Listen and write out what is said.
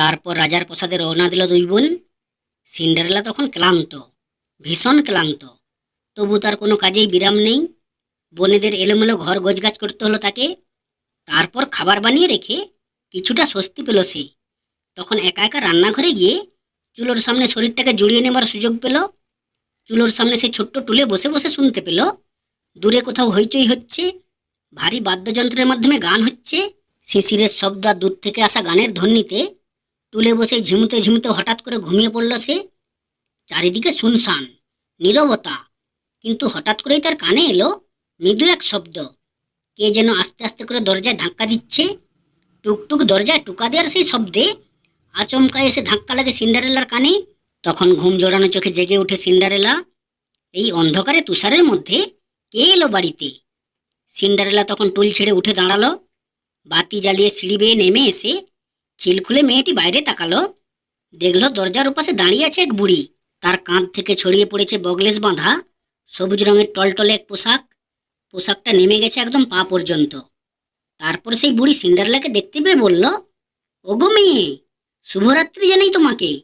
তারপর রাজার প্রসাদে রওনা দিল দুই বোন। সিন্ডারেলা তখন ক্লান্ত, ভীষণ ক্লান্ত। তবু তার কোনো কাজেই বিরাম নেই। বনেদের এলোমেলো ঘর গোছগাছ করতে হলো তাকে। তারপর খাবার বানিয়ে রেখে কিছুটা স্বস্তি পেল সে। তখন একা একা রান্নাঘরে গিয়ে চুলোর সামনে শরীরটাকে জুড়িয়ে নেবার সুযোগ পেল। চুলোর সামনে সে ছোট্ট টুলে বসে বসে শুনতে পেল, দূরে কোথাও হইচই হচ্ছে, ভারী বাদ্যযন্ত্রের মাধ্যমে গান হচ্ছে। শিশিরের শব্দ আর দূর থেকে আসা গানের ধ্বনিতে তুলে বসে ঝিমুতে ঝিমুতে হঠাৎ করে ঘুমিয়ে পড়ল সে। চারিদিকে শুনশান, নীরবতা। কিন্তু হঠাৎ করেই তার কানে এলো মৃদু এক শব্দ। কে যেন আস্তে আস্তে করে দরজায় ধাক্কা দিচ্ছে। টুকটুক দরজায় টুকা দেওয়ার সেই শব্দে আচমকা এসে ধাক্কা লাগে সিন্ডারেলার কানে। তখন ঘুম জোড়ানো চোখে জেগে ওঠে সিন্ডারেলা। এই অন্ধকারে তুষারের মধ্যে কে এলো বাড়িতে? সিন্ডারেলা তখন টুল ছেড়ে উঠে দাঁড়াল। বাতি জ্বালিয়ে সিঁড়ি বেয়ে নেমে এসে খিল খুলে মেয়েটি বাইরে তাকালো। দেখল দরজার ওপাশে দাঁড়িয়ে আছে এক বুড়ি। তার কাঁধ থেকে ছড়িয়ে পড়েছে বগলেস বাঁধা, সবুজ রঙের টলটলে এক পোশাক। পোশাকটা নেমে গেছে একদম পা পর্যন্ত। তারপর সেই বুড়ি সিন্ডারলাকে দেখতে পেয়ে বলল, ওগো মেয়ে, শুভরাত্রি জানাই তোমাকে।